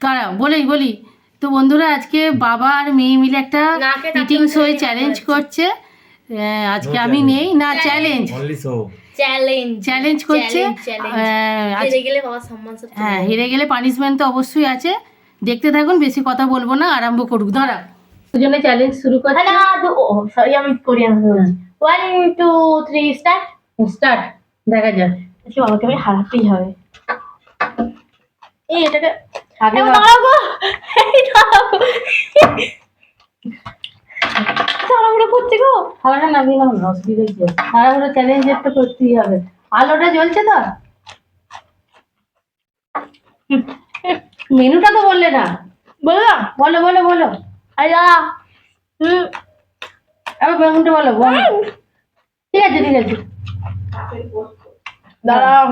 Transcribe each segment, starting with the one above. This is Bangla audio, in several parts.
কারা বলি বলি। তো বন্ধুরা আজকে বাবা আর মেয়ে মিলে একটা শোয়ে যাচ্ছে। চ্যালেঞ্জ করছে। আজকে আমি নেই না চ্যালেঞ্জ চ্যালেঞ্জ চ্যালেঞ্জ করছে। চ্যালেঞ্জ আহ, আজ- হেরে গেলে বাবা সম্মান হ্যাঁ হেরে গেলে পানিশমেন্ট তো অবশ্যই আছে। দেখতে থাকুন বেশি কথা বলব না আরম্ভ করুক। দাঁড়া। দুজনে চ্যালেঞ্জ শুরু করছে। হ্যাঁ না সরি আমি Korean one two three start start দেখা যাক। বাবাকে আমি হারাতেই হবে। এই এটাকে আগে এই। তাড়াহুড়ো করছে গো। খাওয়াটা না দিলাম না অসুবিধা কি? তাড়াহুড়ো চ্যালেঞ্জ একটা করতেই হবে। আলোটা জ্বলছে তো? মেনুটা তো বললে না। বলো। বলো বলো বলো। আরে দাঁড়া হুম। আবার বেগুনটা বলো বলো। ঠিক আছে ঠিক আছে। দাঁড়াও।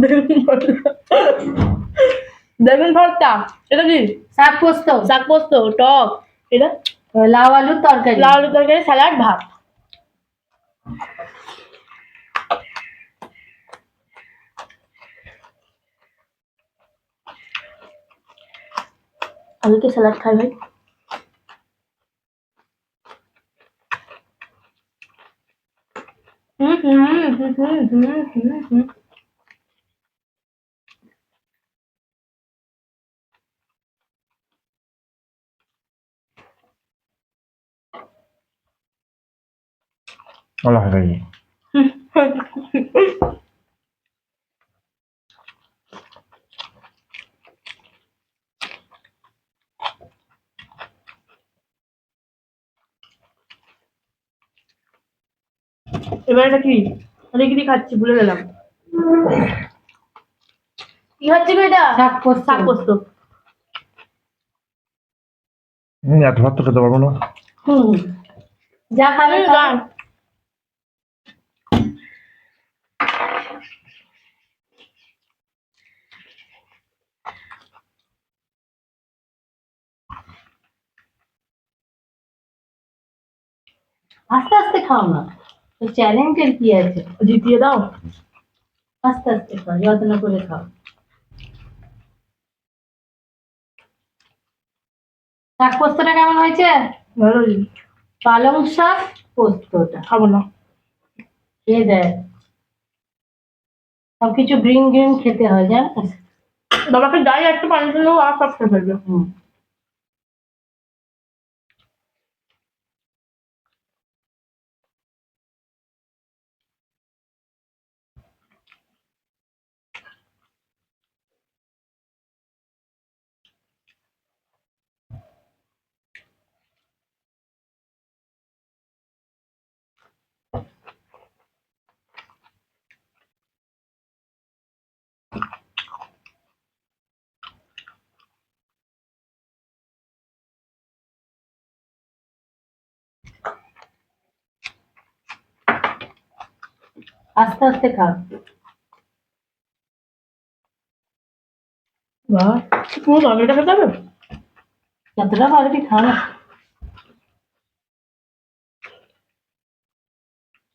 বেগুন ভর্তা বেগুন ভর্তা এটা কি? শাক পোস্ত শাক পোস্ত টক এটা? লাউ আলুর তরকারি। লাউ আলু তরকারি স্যালাড ভাত। আলুকে স্যালাড খাই ভাই? হুম হুম হুম হুম হুম হুম। বলা হয়ে এবার এটা কি? আমি কি খাচ্ছি? ভুলে গেলাম। কি খাচ্ছি গো এটা? শাক পোস্ত শাক পোস্ত হুম, এত ভাত তো খেতে পারব না। হুম। যা খাবে আস্তে আস্তে খাও না। চ্যালেঞ্জের কি আছে? জিতিয়ে দাও। আস্তে আস্তে খাও যত্ন করে খাও। শাক পোস্তটা কেমন হয়েছে? ভালো পালং শাক পোস্তটা। খাব না। খেয়ে দেয় সব কিছু গ্রিন গ্রিন খেতে হয় জানিস? বাবাকে যাই একটু পানি দিলেও আর সব খেয়ে ফেলবে। হুম। আস্তে আস্তে খাও। বাহ পুরো তরকারিটা খেতে হবে? যতটা পারবি খাও না?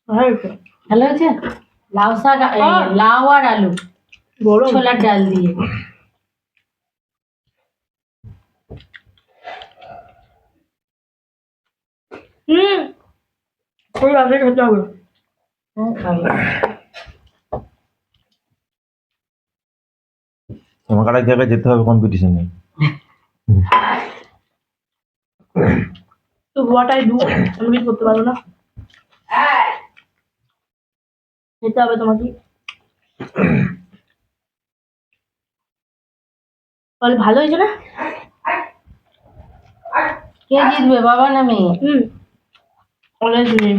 ভালো হয়েছে। লাউ শাক হ্যাঁ। লাউ আর আলু। ছোলার ডাল দিয়ে। হুম। খেতে হবে। তোমাকে আর এক জায়গায় যেতে হবে কম্পিটিশনে তো হোয়াট আই ডু আমি কিছু করতে পারব না? খেতে হবে তোমাকে। তাহলে ভালো হয়েছে না? কে জিতবে? বাবা না মেয়ে? হুম। অলওয়েজ মি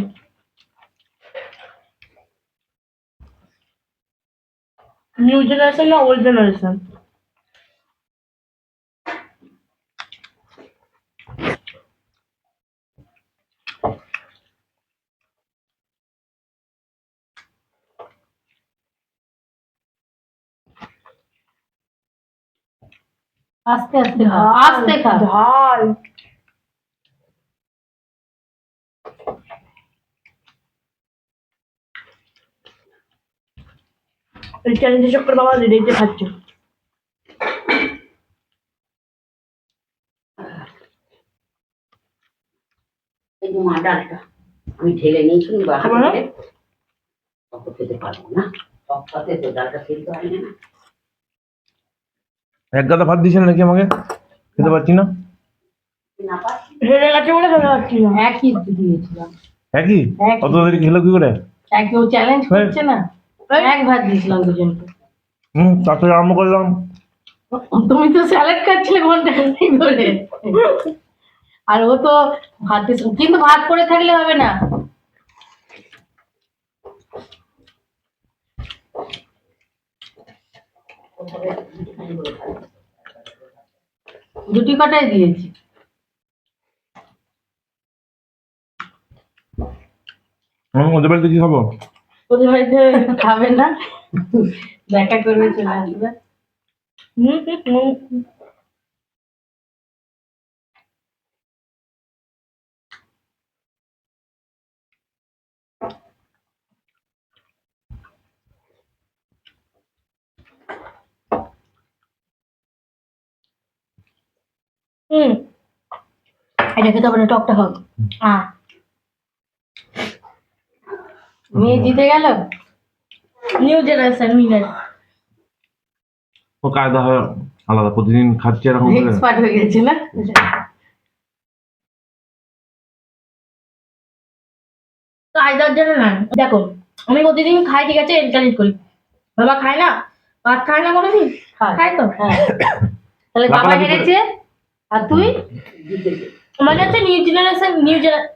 নিউ জেনারেশন না ওল্ড জেনারেশন আস্তে আস্তে খাও আস্তে খাও ঝাল চ্যালেঞ্জে চক্কর বাবা রেডেতে না। এক গাদা ভাত দিয়েছেন নাকি আমাকে? খেতে পারছি না। একই একই? অত দেরি খেলো কি করে? একই চ্যালেঞ্জ করছে না। এক ভাত দিয়েছিলাম দুজনকে। হুম তারপরে আরম্ভ করলাম। তুমি তো স্যালাড খাচ্ছিলে ঘণ্টা ধরে। আর ও তো ভাত কিন্তু ভাত করে থাকলে হবে না। দুটি কটাই দিয়েছি? ওদের বাড়িতে কি খাব ওদের বাড়িতে খাবে না। দেখা করবে চলে আসবে। হুম, হুম, হুম। হুম এটা খেতে হবে টকটা হোক আহ। মেয়ে জিতে গেল? নিউ জেনারেশন উইনার ও কায়দা হয় আলাদা প্রতিদিন খাচ্ছি এরকম করে? এক্সপার্ট হয়ে গেছে না? কায়দার জন্য না দেখো আমি প্রতিদিন খাই ঠিক আছে এনকারেজ করি। বাবা খায় না? ভাত খায় না কোনোদিন? খায়। খায় তো? হ্যাঁ। তাহলে বাবা হেরেছে? আর তুই? মানে হচ্ছে নিউ জেনারেশন নিউ জেনারেশন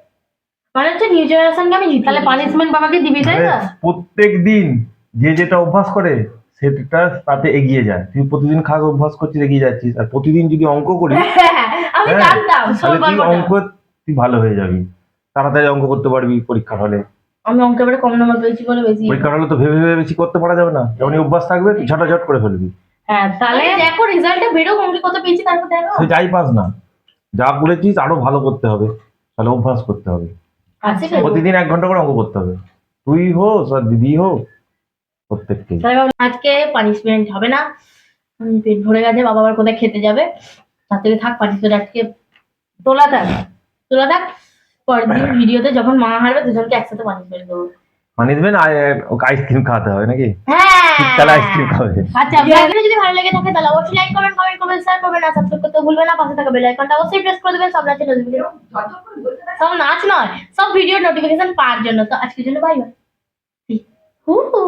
মানে হচ্ছে নিউ জেনারেশনকে আমি তাহলে পানিশমেন্ট বাবাকে দিবি তাই না প্রত্যেক দিন যে যেটা অভ্যাস করে সেটা তাতে এগিয়ে যায়। তুই প্রতিদিন খাস অভ্যাস করছিস এগিয়ে যাচ্ছিস। আর প্রতিদিন যদি অঙ্ক করিস আমি হ্যাঁ, জানতাম তুই অঙ্ক তুই ভালো হয়ে যাবি। তাড়াতাড়ি অঙ্ক করতে পারবি পরীক্ষার হলে। আমি অঙ্কে এবারে কম নম্বর পেয়েছি বলে বেশি পরীক্ষার হলে তো ভেবে ভেবে বেশি করতে পারা যাবে না। যখনই অভ্যাস থাকবে তুই ঝটাঝট করে ফেলবি। হ্যাঁ তাহলে তাহলে দেখো রেজাল্টটা বেরো অঙ্কে কত পেয়েছি তারপর দেখো। তুই যাই পাস না। যা বলেছিস আরও ভালো করতে হবে। তাহলে অভ্যাস করতে হবে। প্রতিদিন এক ঘণ্টা করে অঙ্ক করতে হবে। তুই হোস আর দিদি হোক প্রত্যেককে। আজকে পানিশমেন্ট হবে না। পেট ভরে গেছে বাবা আবার কোথায় খেতে যাবে? তার থেকে থাক পানিশমেন্ট আজকে তোলা থাক তোলা থাক। পরের দিন ভিডিওতে যখন মা হারবে দুজনকে একসাথে পানিশমেন্ট দেবো। মানিয়ে আর আইসক্রিম খাওয়াতে হবে নাকি? হ্যাঁ। শীতকালে আইসক্রিম খাবে। আচ্ছা ভিডিওটা যদি ভালো লেগে থাকে তাহলে অবশ্যই লাইক কমেন্ট কমেন্ট করবেন শেয়ার করবেন আর সাবস্ক্রাইব করতে ভুলবেন না পাশে থাকা বেল আইকনটা অবশ্যই প্রেস করে দেবেন সব নাচের নোটিফিকেশন সব নাচ নয় সব ভিডিও নোটিফিকেশন পাওয়ার জন্য। তো আজকের জন্য বাই বাই হু হু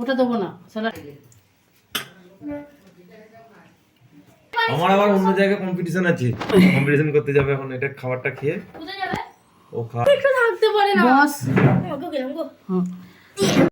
ওটা দেবো না স্যালাড আমার আবার অন্য জায়গায় কম্পিটিশন আছে। কম্পিটিশন করতে যাবে এখন এটা খাবারটা খেয়ে। কোথায় যাবে? ও খা একটু থাকতে পারে না। বস। ওকে গেলাম গো